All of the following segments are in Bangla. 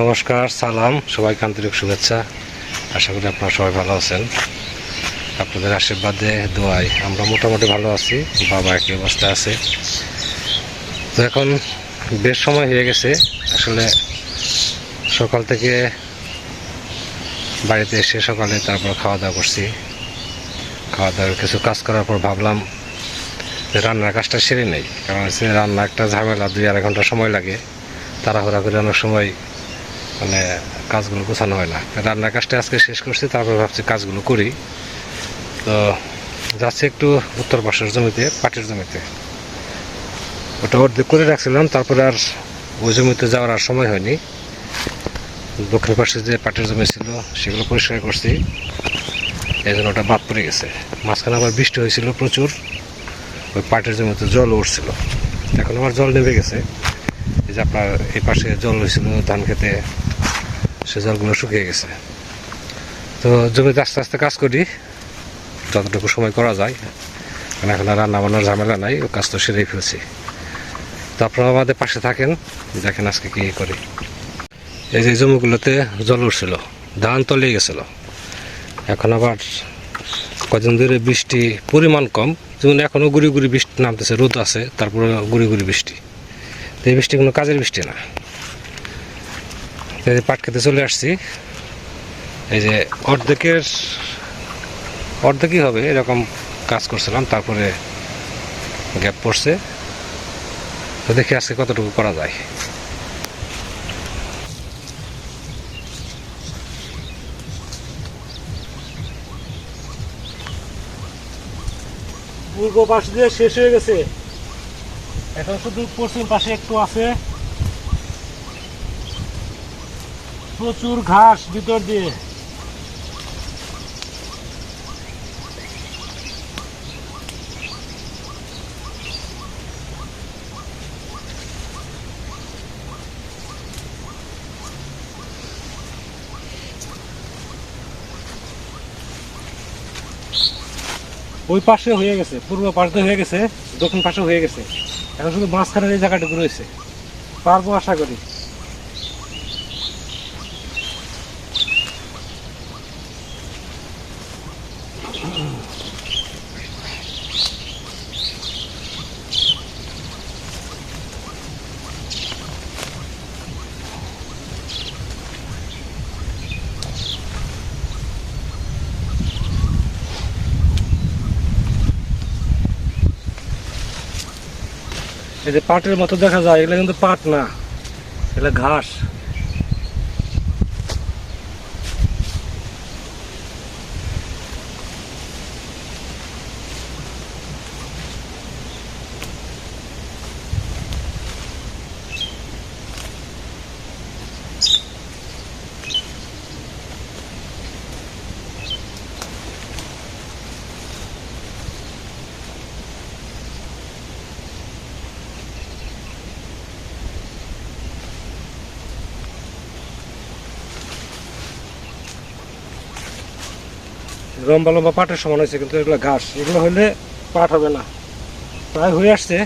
নমস্কার, সালাম, সবাইকে আন্তরিক শুভেচ্ছা। আশা করি আপনারা সবাই ভালো আছেন। আপনাদের আশীর্বাদে দোয়াই আমরা মোটামুটি ভালো আছি, বাবা একই অবস্থায় আছে। তো এখন বেশ সময় হয়ে গেছে, আসলে সকাল থেকে বাড়িতে এসে সকালে তারপর খাওয়া দাওয়া করছি। খাওয়া দাওয়ার কিছু কাজ করার পর ভাবলাম যে রান্নার কাজটা সেরে নেই, কারণ হচ্ছে রান্না একটা ঝামেলা, দুই আড়াই ঘণ্টা সময় লাগে। তাড়াহুড়া করে অনেক সময় মানে কাজগুলো গোছানো হয় না। রান্নার কাজটা আজকে শেষ করছি, তারপর ভাবছি কাজগুলো করি। তো যাচ্ছে একটু উত্তর পাশের জমিতে, পাটের জমিতে। ওটা অর্ধেক করে রাখছিলাম, তারপরে আর ওই জমিতে যাওয়ার আর সময় হয়নি। দক্ষিণ পাশে যে পাটের জমি ছিল, সেগুলো পরিষ্কার করছি। এই জন্য ওটা বাদ পড়ে গেছে। মাঝখানে আবার বৃষ্টি হয়েছিল প্রচুর। ওই পাটের জমিতে জল উঠছিল। এখন আবার জল নেমে গেছে। এই যে আপনার এই পাশে জল হয়েছিল ধান খেতে। সে জলগুলো শুকিয়ে গেছে। তো জমিতে আস্তে আস্তে কাজ করি, যতটুকু সময় করা যায়। কারণ এখন আর রান্না বান্নার ঝামেলা নাই, ও কাজ তো সেরেই ফেলছি। তো আপনারা আমাদের পাশে থাকেন, দেখেন আজকে কী করি। এই যে জমিগুলোতে জল উঠছিল, ধান তলিয়ে গেছিল। এখন আবার কদিন ধরে বৃষ্টি পরিমাণ কম, যেমন এখনও গুড়ি গুড়ি বৃষ্টি নামতেছে, রোদ আছে, তারপরে গুড়ি গুড়ি বৃষ্টি। তো এই বৃষ্টি কোনো কাজের বৃষ্টি না। পাট খেতে চলে আসছি। এই যে অর্ধেকের, অর্ধেকই হবে, এরকম কাজ করছিলাম, তারপরে গ্যাপ পড়ছে। তো দেখি আজকে কতটুকু করা যায়। পূর্ব পাশ দিয়ে শেষ হয়ে গেছে। এখন শুধু পশ্চিম পাশে একটু আছে। প্রচুর ঘাস ভিতর দিয়ে। ওই পাশে হয়ে গেছে, পূর্ব পাশে হয়ে গেছে, দক্ষিণ পাশে হয়ে গেছে। এখন শুধু মাঝখানের এই জায়গাটুকু রয়েছে। পারব আশা করি। এই যে পাটের মতো দেখা যায় এগুলো কিন্তু পাট না এগুলো ঘাস। লম্বা লম্বা পাটের সমান হয়েছে, কিন্তু এগুলো ঘাস। এগুলো হলে পাট হবে না। প্রায় হয়ে আসছে।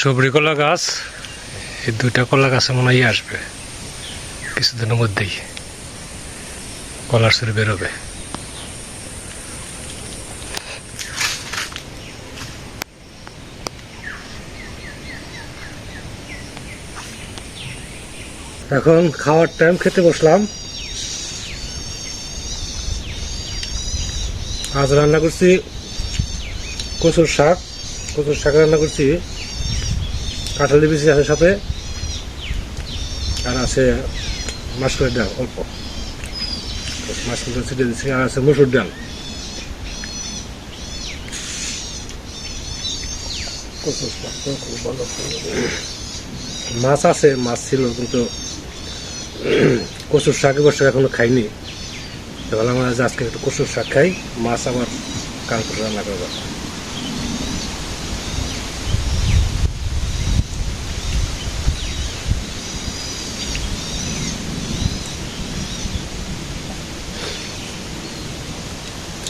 সবরি কলা গাছ, এই দুইটা কলা গাছে মনে হয় আসবে। কিছুদিনের মধ্যেই কলার সুরি বেরোবে এখন খাওয়ার টাইম খেতে বসলাম। আজ রান্না করছি কচুর শাক। কচুর শাক রান্না করছি। কাঁঠালি বিচি আছে সাথে, আর আছে মাসকলের ডাল, অল্প। মাসকলের ছিটে দিচ্ছি, আর আছে মসুর ডাল। ভালো মাছ আছে, মাছ ছিল, কিন্তু কচুর শাক বসে এখনও খাইনি। ভাবলাম আজ আজকে একটু কচুর শাক খাই, মাছ আবার কাল করে রান্না করব।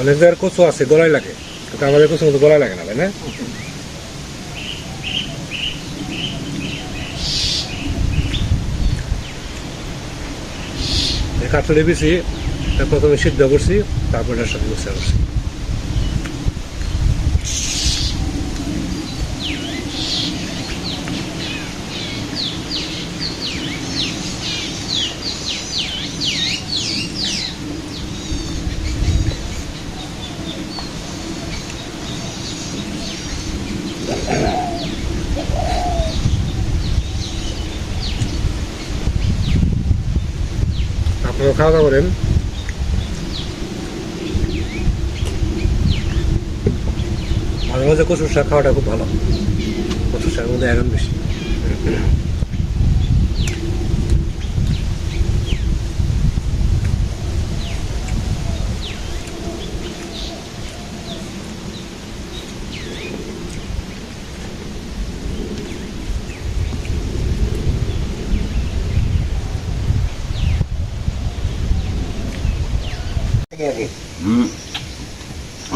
অনেক জায়গার কচু আছে গলায় লাগে। কিন্তু আমাদের কচু মতো গলায় লাগে না, তাই না? কাঠলে বেশি প্রথমে সিদ্ধ করছি, তারপরে সাথে করছি। আপনারা খাওয়া দাওয়া করেন। মাঝে মাঝে কচুর শাক খাওয়াটা খুব ভালো। কচুর শাকের মধ্যে আয়রন বেশি। হুম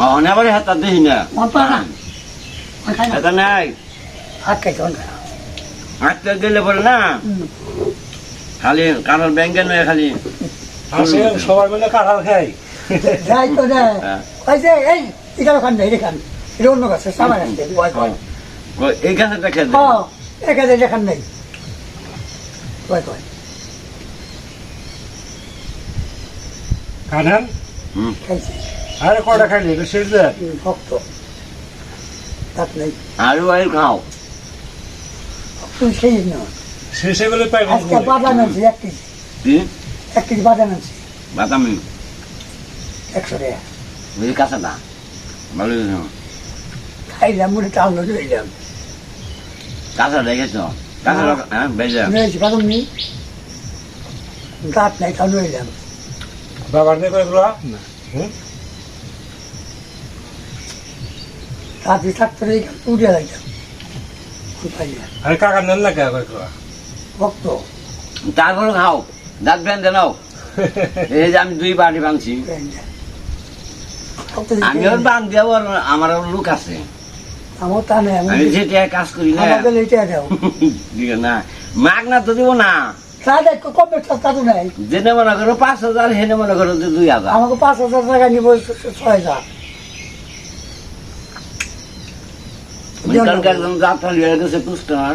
অনেবারে হাত না নাই গেলে পরে না খালি ব্যাংকে নয় খালি মিলে খাই. হ্যাঁ। Eh, এই গাছে দেখে Oh, kau. কাঁঠাল Sih. আরে কয়টা খাইলি এটা শেষ দেয় Foto. Tak nih. আলু আলু খাও Tu sih no. শেষে গেলে পাইবেন Aska badan nanti ekis. কি Ekis badan nanti. বাতামি Eksorea. ওই কাঁচাটা ভালো Kailan mula tahu lo dulu ilam. কাঁচা দেখেছ কাঁচা হ্যাঁ বেজা Nih sekarang ni. Gat nih tahu নেই udah lagi. আরে কাকার নেন না Waktu. তারপরে খাও দাঁত বেঁধে নাও। এই যে আমি দুই বাড়ি ভাঙছি আমি ওর বান দেওয়ার আমার লোক আছে। Kamu tanah yang আমি যেটা কাজ করি না। না মাগ না তো দিব না। জেনে মনে করো পাঁচ হাজার হেনে মনে করো যে দুই হাজার। একজন যাত্রা লিয়ে গেছে কুস্টার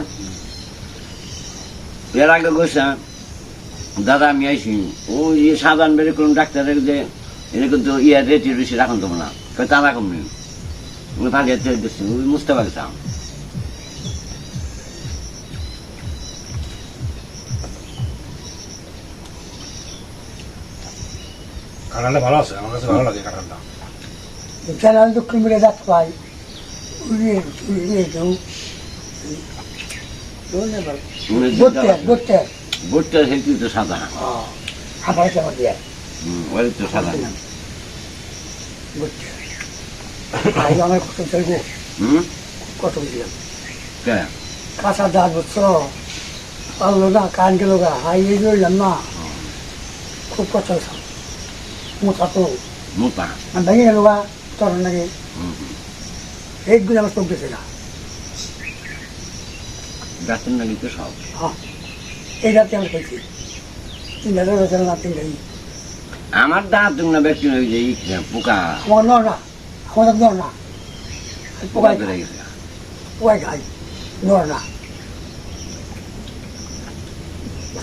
এর আগে গেছে দাদা আমি আইসি ও ইয়ে সাধারণ বেড়ে কোন ডাক্তারের যে এটা কিন্তু ইয়ে রেটি বেশি রাখুন তো না কই তা রাখুন নি ওই মুছতে পারতাম কাঁঠালটা ভালো আছে আমার কাছে ভালো লাগে কাঁঠালটা dah tuai. Uli uli itu. Dona bal. Botter botter. বুটটা হেলতি তো সাদা Oh. Sama dia? হুম, ওই তো সাদা Botter. Ayo kami kau tunggu. হুম Kau tunggu dia. কে Kasar dah betul. Kalau dah kan kalau dah, ayo satu. Muta. Andanya yang lupa, turun lagi. Eh, gue jangan stop gitu ya. Datang lagi ke sahur. Ah, eh datang lagi sih. Tinggal dulu jalan datang lagi. আমার দাঁত না ব্যক্তি হয়ে পোকা আমার নর না আমার দাঁত নর না পোকা বেড়ে গেছে পোকা খাই নর না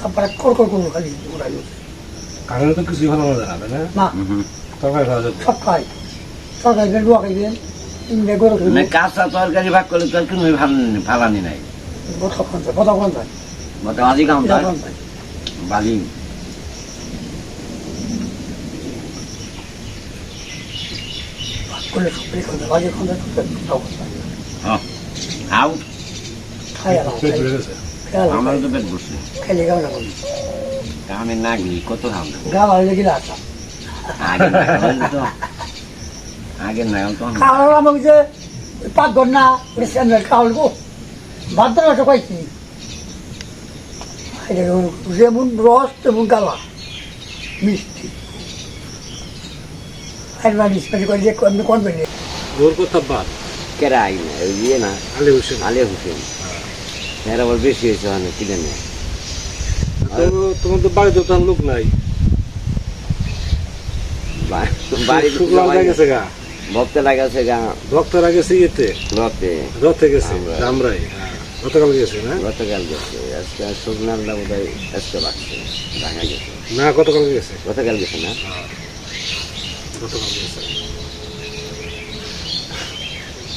তারপরে কর কর করুন খালি ঘুরাই হচ্ছে কারণে তো কিছুই ভালো মজা হবে না না তরকারি খাওয়া যাবে সব খাই তরকারি লুয়া খাইবেন ইন্ডিয়া গরু মানে কাঁচা তরকারি ভাগ করলে তোর কোনো ভালানি নাই কতক্ষণ যায় কতক্ষণ যায় মতো মাঝি কাম যায় বালি করলে সব খাই খাওয়া বাজে যায় সব আউ খাই আমার তো পেট বসছে খেলে গাও না করি আমি না গেলি কত খাম গা ভালো লেগে আসা আগে না হলে তো। আগে না তো। খাওয়ার আমাকে যে পাঁচ ঘর না স্যান্ডেল খাওয়াল গো ভাত দেওয়া তো কয়েছি যেমন রস তেমন গালা মিষ্টি। আর মানুষ মানে করে যে আমি কোন বেরিয়ে। ওর কথা বাদ। কেরাই না ওই ইয়ে না। আলী হোসেন। আলিয়া হুসেন। এর আবার বেশি হয়েছে অনেক কিনে নেয়। তো তোমার তো বাড়িতে তো লোক নাই গেছে গা। ভক্তে লাগাছে গা। ভক্তরা গেছে ইয়েতে। রথে। রথে গেছে আমরা- আমরাই গতকাল গেছে না? গতকাল গেছে। আজকে শুকনার বোধ হয় আজকে লাগছে ঢাকা গেছে। না গতকাল গেছে। গতকাল গেছে না? গতকাল গেছে।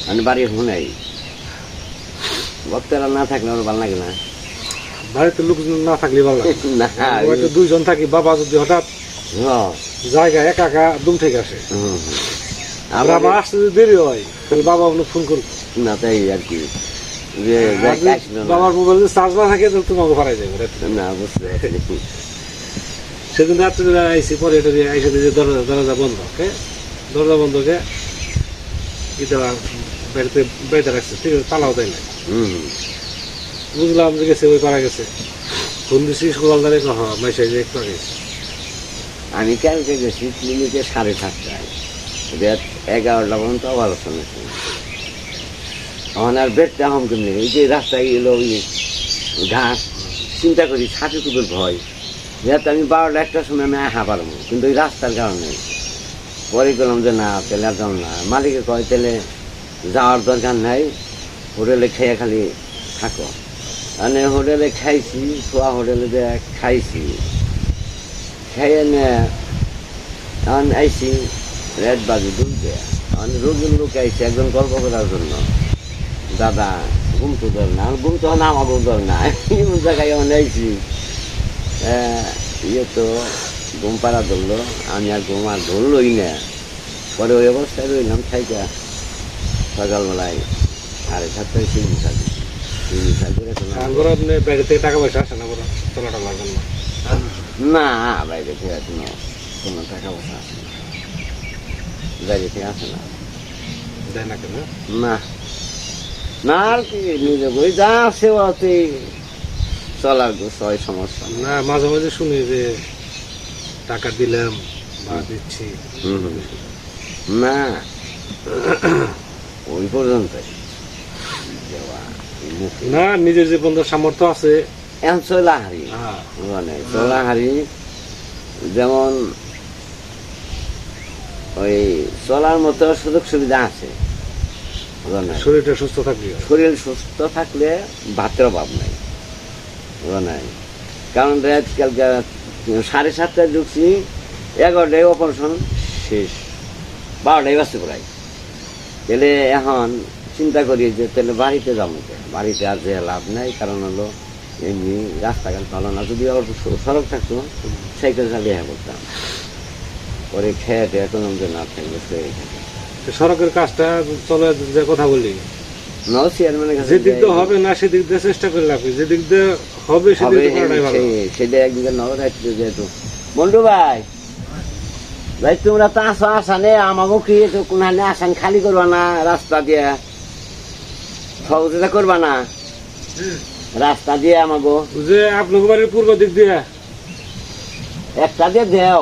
আমি বাড়ি শুনাই ভক্তরা না থাকলে আমার ভালো লাগে না। বাড়িতে লোকজন না থাকলে ভালো না। হয়তো দুইজন থাকি বাবা যদি হঠাৎ জায়গা একা একা দুম থেকে আসে। আর আমরা আমার আসতে যদি দেরি হয় তাহলে বাবা আপনাকে ফোন করবে। না তাই আর কি। বাবার মোবাইল যদি চার্জ না থাকে তাহলে তোমাকে ভাড়াই যাবে। না বুঝতে পারছি। সেদিন রাত্রে আইসি পরে এটা আইসে দিয়ে দরজা দরজা বন্ধ ওকে? দরজা বন্ধকে ই দেওয়া বাড়িতে বেঁধে রাখছে ঠিক আছে তালাও দেয় না হুম। বুঝলাম যে গেছে, ওই পাড়া গেছে। ফোন দিছি, স্কুল আলদারে কহ মাইসে একটু আগে। আমি কালকে গেছি ক্লিনিকে সাড়ে সাতটায়। রাত এগারোটা পর্যন্ত ভালো শুনেছি আমার আর বেডটা হম কেমনি এই যে রাস্তায় এলো ওই ঘাস, চিন্তা করি, ছাতি টুকুর ভয়। যেহেতু আমি বারোটা, একটার সময় আমি আহা পারব, কিন্তু ওই রাস্তার কারণে। পরে গেলাম যে, না, তাহলে আর যাও না। মালিকে কয়, তাহলে যাওয়ার দরকার নাই, হোটেলে খেয়ে খালি থাকো। মানে হোটেলে খাইছি শোয়া হোটেলে যে খাইছি। খাইয়ে নে এখন আইসি রেড বাজি দুলতে এখন রোগীর লোক আইসি একজন গল্প করার জন্য। দাদা ঘুম তো ধর না ঘুম তো না আমাকে ধর না। এমন জায়গায় এখন আহ, ইয়ে তো ঘুম পাড়া ধরলো আমি আর ঘুম আর ধরলোই না। পরে ওই অবস্থায় রইলাম খাইটা সকালবেলায় আরে সাতটায় সিঁড়ি থাকি আপনি বাইরে থেকে টাকা পয়সা আসে না বড় তোলাটা লাগবে না। না বাইরে থেকে কোনো কোনো টাকা পয়সা আসে না। বাইরে থেকে আসে না। দেয় না কেন? না। না আর কি নিজে বই যা আছে ওতে চলার ছয় সমস্যা। না মাঝে মাঝে শুনি যে টাকা দিলাম বা দিচ্ছি। না। ওই পর্যন্তই। দেওয়া না নিজের যে বন্ধুর সামর্থ্য আছে। এখন চলাহারি হ্যাঁ। মানে চলাহারি যেমন ওই চলার মতো সুযোগ সুবিধা আছে। শরীরটা সুস্থ থাকবে শরীর সুস্থ থাকলে ভাতের অভাব নাই। নাই কারণ আজকালকার সাড়ে সাতটায় ঢুকছি এগারোটায় অপারেশন শেষ। বারোটায় বাসে প্রায় তাহলে এখন চিন্তা করি যে তাহলে বাড়িতে যাব বাড়িতে আর যে লাভ নাই কারণ হলো এমনি রাস্তাঘাট ভালো না। যদি অল্প সড়ক থাকতো সাইকেল চালিয়ে হ্যাঁ করতাম পরে খেয়ে টেয়ে কোনো যে না থাকলে থাকে সড়কের কাজটা চলে যে কথা বলি ন চেয়ারম্যানের কাছে যে দিক দিয়ে হবে না সেদিক দিয়ে চেষ্টা করে লাগবে যে দিক দিয়ে হবে সেদিক দিয়ে সেটা একদিকে নজর রাখতে যেহেতু। বন্ধু ভাই ভাই তোমরা তো আসো আসানে আমাকেও কি কোনখানে আসান? খালি করবা না রাস্তা দিয়ে? সহযোগিতা করবা না। রাস্তা দিয়ে আমাকেও যে আপনার বাড়ির পূর্ব দিক দিয়ে। একটা দিয়ে দেও।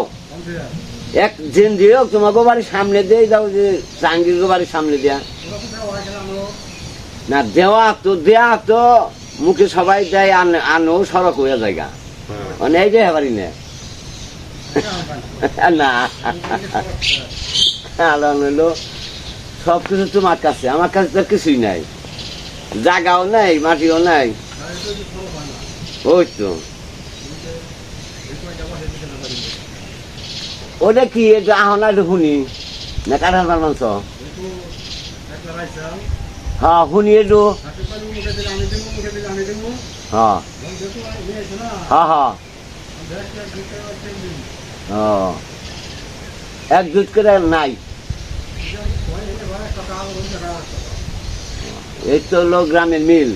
এক দিন দিও তোমাকে বাড়ির সামনে দিয়ে দাও যে জাহাঙ্গীর বাড়ির সামনে দিয়া। না দেওয়া তো দেয়া তো মুখে সবাই দেয় আন আনো সড়ক হয়ে জায়গা মানে এই যে হেবারি নে। না আলো সব কিছু তোমার কাছে। আমার কাছে তো কিছুই নাই। জায়গাও নাই, মাটিও নাই। ওই ওটা কি? এটা আহনা শুনি। না কাঠাল মাংস? হ্যাঁ শুনি এইটো। হ্যাঁ। হ্যাঁ হ্যাঁ। ও একজুট করে নাই। এই তো হলো গ্রামের মিল।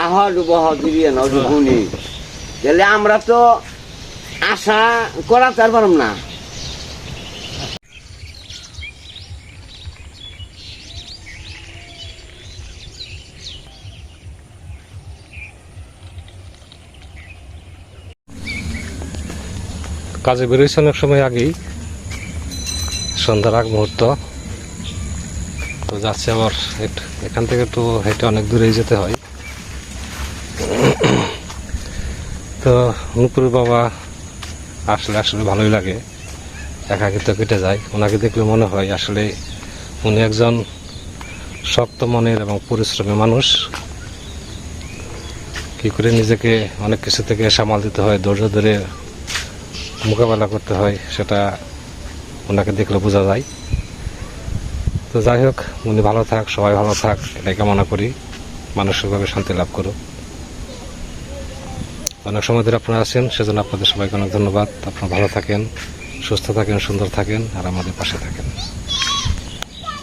আহ তাহলে আমরা তো আশা করা তার পারম না। কাজে বেরোইছে অনেক সময় আগেই। সন্ধ্যার আগ মুহূর্ত। তো যাচ্ছে আবার এখান থেকে তো হেঁটে অনেক দূরেই যেতে হয়। তো নুপুর বাবা আসলে আসলে ভালোই লাগে। একাকিত্ব কেটে যায়। ওনাকে দেখলে মনে হয় আসলে উনি একজন শক্ত মনের এবং পরিশ্রমী মানুষ। কি করে নিজেকে অনেক কিছু থেকে সামাল দিতে হয়, ধৈর্য ধরে মোকাবেলা করতে হয়, সেটা ওনাকে দেখলে বোঝা যায়। তো যাই হোক, উনি ভালো থাক, সবাই ভালো থাক, এটাই কামনা করি। মানসিকভাবে শান্তি লাভ করুক। অনেক সময় ধরে আপনারা আছেন, সেজন্য আপনাদের সবাইকে অনেক ধন্যবাদ। আপনারা ভালো থাকেন, সুস্থ থাকেন, সুন্দর থাকেন, আর আমাদের পাশে থাকেন।